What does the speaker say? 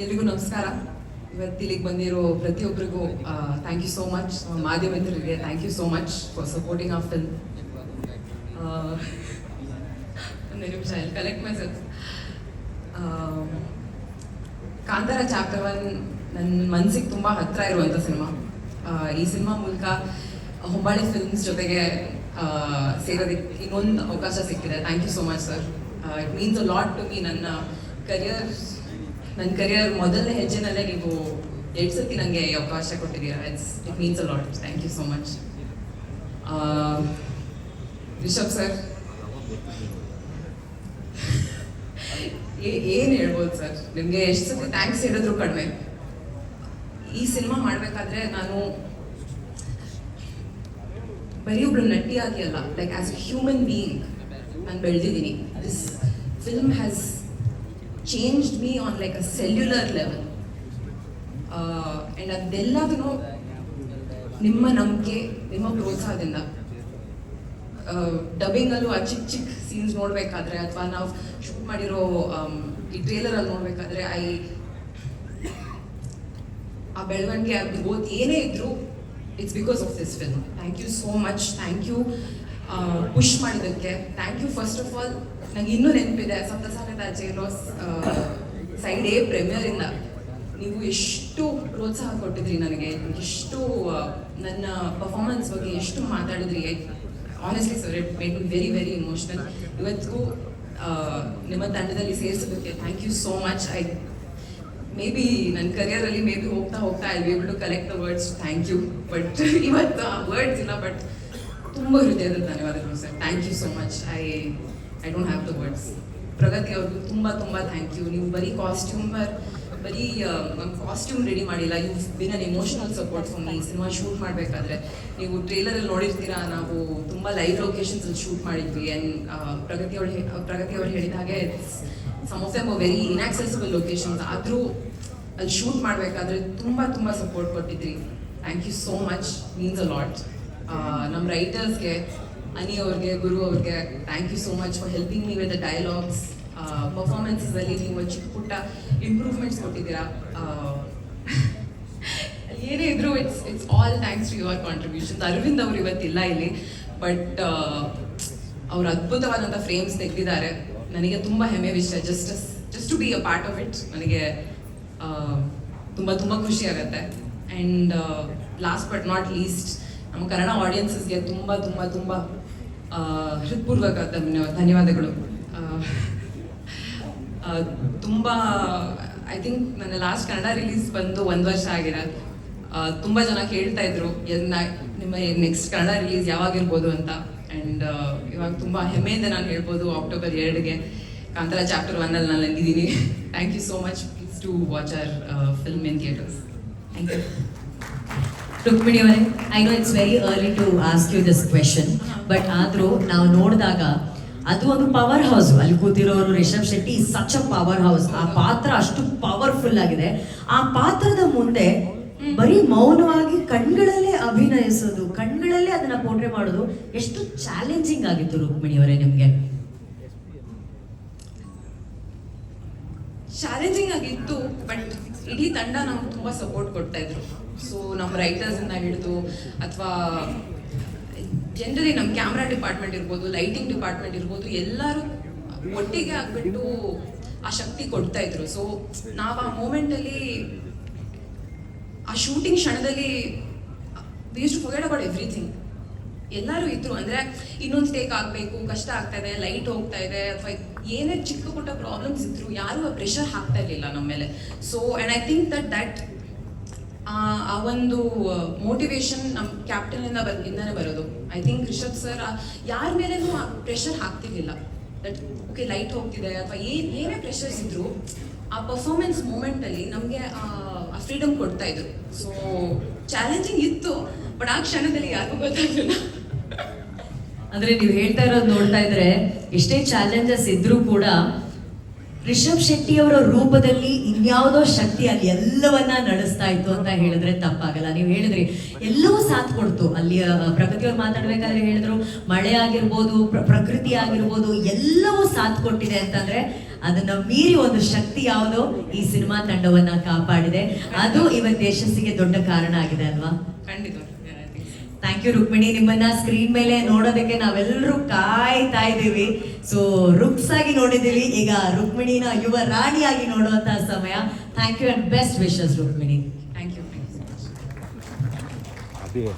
ಎಲ್ರಿಗೂ ನಮಸ್ಕಾರ. ಇವತ್ತು ಇಲ್ಲಿಗೆ ಬಂದಿರೋ ಪ್ರತಿಯೊಬ್ಬರಿಗೂ thank you so much ಮಾಧ್ಯಮಿತ್ರರಿಗೆ thank you so much for supporting of film ಒಂದು ನಿಮಿಷ ಇಲ್ಲಿ collect message Kantara chapter one ನನ್ನ ಮನಸ್ಸಿಗೆ ತುಂಬ ಹತ್ತಿರ ಇರುವಂಥ ಸಿನಿಮಾ. ಈ ಸಿನಿಮಾ ಮೂಲಕ ಹೊಂಬಾಳೆ ಫಿಲ್ಮ್ಸ್ ಜೊತೆಗೆ ಸೇರೋದಕ್ಕೆ ಇನ್ನೊಂದು ಅವಕಾಶ ಸಿಕ್ಕಿದೆ. Thank you so much sir it means a lot to me ನನ್ನ ಕರಿಯರ್ ನನ್ನ ಕರಿಯರ್ ಮೊದಲನೇ ಹೆಜ್ಜೆನಲ್ಲೇ ನೀವು ಎರಡು ಸತಿ ನನಗೆ ಅವಕಾಶ ಕೊಟ್ಟಿದ್ದೀರಾ. It's it means a lot thank you so much Rishab sir ಏನು ಹೇಳ್ಬೋದು ಸರ್ ನಿಮಗೆ ಎಷ್ಟು ಸತಿ ಥ್ಯಾಂಕ್ಸ್ ಹೇಳಿದ್ರು ಕಡಿಮೆ. ಈ ಸಿನಿಮಾ ಮಾಡಬೇಕಾದ್ರೆ ನಾನು ಬರೀ ಒಬ್ಬರು ನಟಿಯಾಗಿ ಅಲ್ಲ like as a human being ನಾನು ಬೆಳೆದಿದ್ದೀನಿ. This film has changed me on like a cellular level and ಅದೆಲ್ಲದೂ ನಿಮ್ಮ ನಂಬಿಕೆ, ನಿಮ್ಮ ಪ್ರೋತ್ಸಾಹದಿಂದ ಡಬ್ಬಿಂಗಲ್ಲೂ ಆ ಚಿಕ್ಕ ಚಿಕ್ಕ ಸೀನ್ಸ್ ನೋಡಬೇಕಾದ್ರೆ, ಅಥವಾ ನಾವು ಶೂಟ್ ಮಾಡಿರೋ ಈ ಟ್ರೇಲರಲ್ಲಿ ನೋಡಬೇಕಾದ್ರೆ, ಐ, ಆ ಬೆಳವಣಿಗೆ ಗ್ರೋತ್ ಏನೇ ಇದ್ರು it's because of this film thank you so much thank you push ಮಾಡಿದ್ದಕ್ಕೆ. Thank you first of all ನಂಗೆ ಇನ್ನೂ ನೆನಪಿದೆ ಸಪ್ತಸಾಗದ ಜೈಲೋ ಸೈಡ್ ಎ ಪ್ರೀಮಿಯರಿಂದ ನೀವು ಎಷ್ಟು ಪ್ರೋತ್ಸಾಹ ಕೊಟ್ಟಿದ್ರಿ ನನಗೆ? ಎಷ್ಟು ನನ್ನ ಪರ್ಫಾರ್ಮೆನ್ಸ್ ಬಗ್ಗೆ ಎಷ್ಟು ಮಾತಾಡಿದ್ರಿ? Honestly sir it made me very very emotional ಇವತ್ತಿಗೂ ನಿಮ್ಮ ತಂಡದಲ್ಲಿ ಸೇರಿಸೋದಕ್ಕೆ thank you so much I may be ನನ್ನ ಕರಿಯರಲ್ಲಿ ಮೇ ಬಿ ಹೋಗ್ತಾ ಹೋಗ್ತಾ I be able collect the words thank you but ಇವತ್ತು ವರ್ಡ್ಸ್ ಇಲ್ಲ ಬಟ್ ತುಂಬ ಹೃದಯದ ಧನ್ಯವಾದಗಳು sir. Thank you so much I I don't have the words Pragathi ಅವ್ರಿಗೂ ತುಂಬ ತುಂಬ ಥ್ಯಾಂಕ್ ಯು ನೀವು ಬರೀ ಕಾಸ್ಟ್ಯೂಮರ್ ಬರೀ ಕಾಸ್ಟ್ಯೂಮ್ ರೆಡಿ ಮಾಡಿಲ್ಲ. You been an emotional support for me cinema shoot ಮಾಡಬೇಕಾದ್ರೆ ನೀವು ಟ್ರೇಲರಲ್ಲಿ ನೋಡಿರ್ತೀರಾ? ನಾವು ತುಂಬ ಲೈವ್ ಲೊಕೇಶನ್ಸಲ್ಲಿ ಶೂಟ್ ಮಾಡಿದ್ವಿ. ಆ್ಯಂಡ್ ಪ್ರಗತಿ ಅವಳು ಪ್ರಗತಿ ಅವ್ರು ಹೇಳಿದ ಹಾಗೆ some of them very inaccessible locations ಆದರೂ ಅಲ್ಲಿ ಶೂಟ್ ಮಾಡಬೇಕಾದ್ರೆ ತುಂಬ ತುಂಬ support ಕೊಟ್ಟಿದ್ರಿ. Thank you so much means a lot ನಮ್ಮ ರೈಟರ್ಸ್ಗೆ ಅನಿ ಅವ್ರಿಗೆ, ಗುರು ಅವ್ರಿಗೆ thank you so much for helping me with the dialogues ಪರ್ಫಾರ್ಮೆನ್ಸಲ್ಲಿ ನೀವು ಚಿಕ್ಕ ಪುಟ್ಟ ಇಂಪ್ರೂವ್ಮೆಂಟ್ಸ್ ಕೊಟ್ಟಿದ್ದೀರಾ. ಏನೇ ಇದ್ರು it's it's all thanks to your contribution Arvind ಅವರು ಇವತ್ತಿಲ್ಲ ಇಲ್ಲಿ ಬಟ್ ಅವ್ರು ಅದ್ಭುತವಾದಂಥ ಫ್ರೇಮ್ಸ್ ತೆಗೆದಿದ್ದಾರೆ. ನನಗೆ ತುಂಬ ಹೆಮ್ಮೆ ವಿಷಯ. Just just to be a part of it ನನಗೆ ತುಂಬ ತುಂಬ ಖುಷಿ ಆಗುತ್ತೆ. And last but not least ನಮ್ಮ ಕನ್ನಡ ಆಡಿಯನ್ಸಸ್ಗೆ ತುಂಬ ತುಂಬ ತುಂಬ ಹೃತ್ಪೂರ್ವಕ ಧನ್ಯವಾದ ಧನ್ಯವಾದಗಳು. ತುಂಬ ಐ ಥಿಂಕ್ ನನ್ನ ಲಾಸ್ಟ್ ಕನ್ನಡ ರಿಲೀಸ್ ಬಂದು ಒಂದು ವರ್ಷ ಆಗಿದೆ ಆ, ತುಂಬ ಜನ ಕೇಳ್ತಾ ಇದ್ರು ಎಲ್ಲ ನಿಮ್ಮ ನೆಕ್ಸ್ಟ್ ಕನ್ನಡ ರಿಲೀಸ್ ಯಾವಾಗಿರ್ಬೋದು ಅಂತ. ಆ್ಯಂಡ್ ಇವಾಗ ತುಂಬ ಹೆಮ್ಮೆಯಿಂದ ನಾನು ಹೇಳ್ಬೋದು ಅಕ್ಟೋಬರ್ ಎರಡಿಗೆ. ಕಾಂತಾರ ಚಾಪ್ಟರ್ ಒನ್ನಲ್ಲಿ ನಾನು ನಂದಿದ್ದೀನಿ thank you so much please to watch our film in theatres thank you Rukmini ಅವರೇ I know it's very early to ask you this question but ಆದರೂ ನಾವು ನೋಡಿದಾಗ ಅದು ಒಂದು ಪವರ್ ಹೌಸ್ ಅಲ್ಲಿ ಕೂತಿರೋರು Rishab Shetty such a power house ಆ ಪಾತ್ರ ಅಷ್ಟು ಪವರ್ಫುಲ್ ಆಗಿದೆ. ಆ ಪಾತ್ರದ ಮುಂದೆ ಬರೀ ಮೌನವಾಗಿ ಕಣ್ಗಳಲ್ಲೇ ಅಭಿನಯಿಸೋದು, ಕಣ್ಗಳಲ್ಲೇ ಅದನ್ನ ಪೋಟ್ರೆ ಮಾಡೋದು ಎಷ್ಟು ಚಾಲೆಂಜಿಂಗ್ ಆಗಿತ್ತು ರುಕ್ಮಿಣಿ ಅವರೇ ನಿಮ್ಗೆ. ಚಾಲೆಂಜಿಂಗ್ ಆಗಿತ್ತು ಬಟ್ ಇಡೀ ತಂಡ ನಮ್ಗೆ ತುಂಬಾ ಸಪೋರ್ಟ್ ಕೊಡ್ತಾ ಇದ್ರು. ಸೊ ನಮ್ಮ ರೈಟರ್ಸ್ ಹಿಡಿದು ಅಥವಾ ಜನರಲಿ ನಮ್ಮ ಕ್ಯಾಮ್ರಾ ಡಿಪಾರ್ಟ್ಮೆಂಟ್ ಇರ್ಬೋದು ಲೈಟಿಂಗ್ ಡಿಪಾರ್ಟ್ಮೆಂಟ್ ಇರ್ಬೋದು, ಎಲ್ಲರೂ ಒಟ್ಟಿಗೆ ಆಗ್ಬಿಟ್ಟು ಆ ಶಕ್ತಿ ಕೊಡ್ತಾ ಇದ್ರು. ಸೊ ನಾವು ಆ ಮೂಮೆಂಟಲ್ಲಿ ಆ ಶೂಟಿಂಗ್ ಕ್ಷಣದಲ್ಲಿ we use to forget about everything ಎಲ್ಲರೂ ಇದ್ರು. ಅಂದ್ರೆ ಇನ್ನೊಂದು ಟೇಕ್ ಆಗಬೇಕು, ಕಷ್ಟ ಆಗ್ತಾ ಇದೆ ಲೈಟ್ ಹೋಗ್ತಾ ಇದೆ, ಅಥವಾ ಏನೇ ಚಿಕ್ಕ ಪುಟ್ಟ ಪ್ರಾಬ್ಲಮ್ಸ್ ಇದ್ರು, ಯಾರು ಆ ಪ್ರೆಷರ್ ಹಾಕ್ತಾ ಇರಲಿಲ್ಲ ನಮ್ಮ ಮೇಲೆ so and I think that that ಆ ಒಂದು ಮೋಟಿವೇಶನ್ ನಮ್ಮ ಕ್ಯಾಪ್ಟನಿಂದ ಇಂದಾನೆ ಬರೋದು. ಐ ಥಿಂಕ್ ರಿಷಬ್ ಸರ್ ಯಾರ ಮೇಲೂ ಪ್ರೆಷರ್ ಹಾಕ್ತಿರ್ಲಿಲ್ಲ. ದಟ್ ಓಕೆ ಲೈಟ್ ಹೋಗ್ತಿದೆ, ಅಥವಾ ಏನ್ ಏನೇ ಪ್ರೆಷರ್ಸ್ ಇದ್ರು ಆ ಪರ್ಫಾರ್ಮೆನ್ಸ್ ಮೂಮೆಂಟಲ್ಲಿ ನಮಗೆ, ಆ ಫ್ರೀಡಮ್ ಕೊಡ್ತಾ ಇದ್ರು. ಸೊ ಚಾಲೆಂಜಿಂಗ್ ಇತ್ತು ಬಟ್ ಆ ಕ್ಷಣದಲ್ಲಿ ಯಾರಿಗೂ ಗೊತ್ತಾಗಲಿಲ್ಲ. ಅಂದ್ರೆ ನೀವು ಹೇಳ್ತಾ ಇರೋದು ನೋಡ್ತಾ ಇದ್ರೆ, ಎಷ್ಟೇ ಚಾಲೆಂಜಸ್ ಇದ್ರೂ ಕೂಡ ರಿಷಬ್ ಶೆಟ್ಟಿ ಅವರ ರೂಪದಲ್ಲಿ ಇನ್ಯಾವುದೋ ಶಕ್ತಿ ಅಲ್ಲಿ ಎಲ್ಲವನ್ನ ನಡೆಸ್ತಾ ಇತ್ತು ಅಂತ ಹೇಳಿದ್ರೆ ತಪ್ಪಾಗಲ್ಲ. ನೀವು ಹೇಳಿದ್ರಿ ಎಲ್ಲವೂ ಸಾಥ್ ಕೊಡ್ತು. ಅಲ್ಲಿ ಪ್ರಗತಿಯವ್ರು ಮಾತಾಡ್ಬೇಕಾದ್ರೆ ಹೇಳಿದ್ರು ಮಳೆ ಆಗಿರ್ಬೋದು ಪ್ರಕೃತಿ ಆಗಿರ್ಬೋದು ಎಲ್ಲವೂ ಸಾಥ್ ಕೊಟ್ಟಿದೆ ಅಂತಂದ್ರೆ ಅದನ್ನ ಮೀರಿ ಒಂದು ಶಕ್ತಿ ಯಾವುದೋ ಈ ಸಿನಿಮಾ ತಂಡವನ್ನ ಕಾಪಾಡಿದೆ. ಅದು ಇವತ್ತು ಯಶಸ್ಸಿಗೆ ದೊಡ್ಡ ಕಾರಣ ಆಗಿದೆ ಅಲ್ವಾ? ಖಂಡಿತ. Thank you Rukmini. ನಿಮ್ಮನ್ನ ಸ್ಕ್ರೀನ್ ಮೇಲೆ ನೋಡೋದಕ್ಕೆ ನಾವೆಲ್ಲರೂ ಕಾಯ್ತಾ ಇದ್ದೀವಿ. ಸೊ ರುಕ್ಸ್ ಆಗಿ ನೋಡಿದ್ದೀವಿ ಈಗ ರುಕ್ಮಿಣಿನ ಯುವ ರಾಣಿಯಾಗಿ ನೋಡುವಂತಹ ಸಮಯ. Thank you and best wishes Rukmini. Thank you.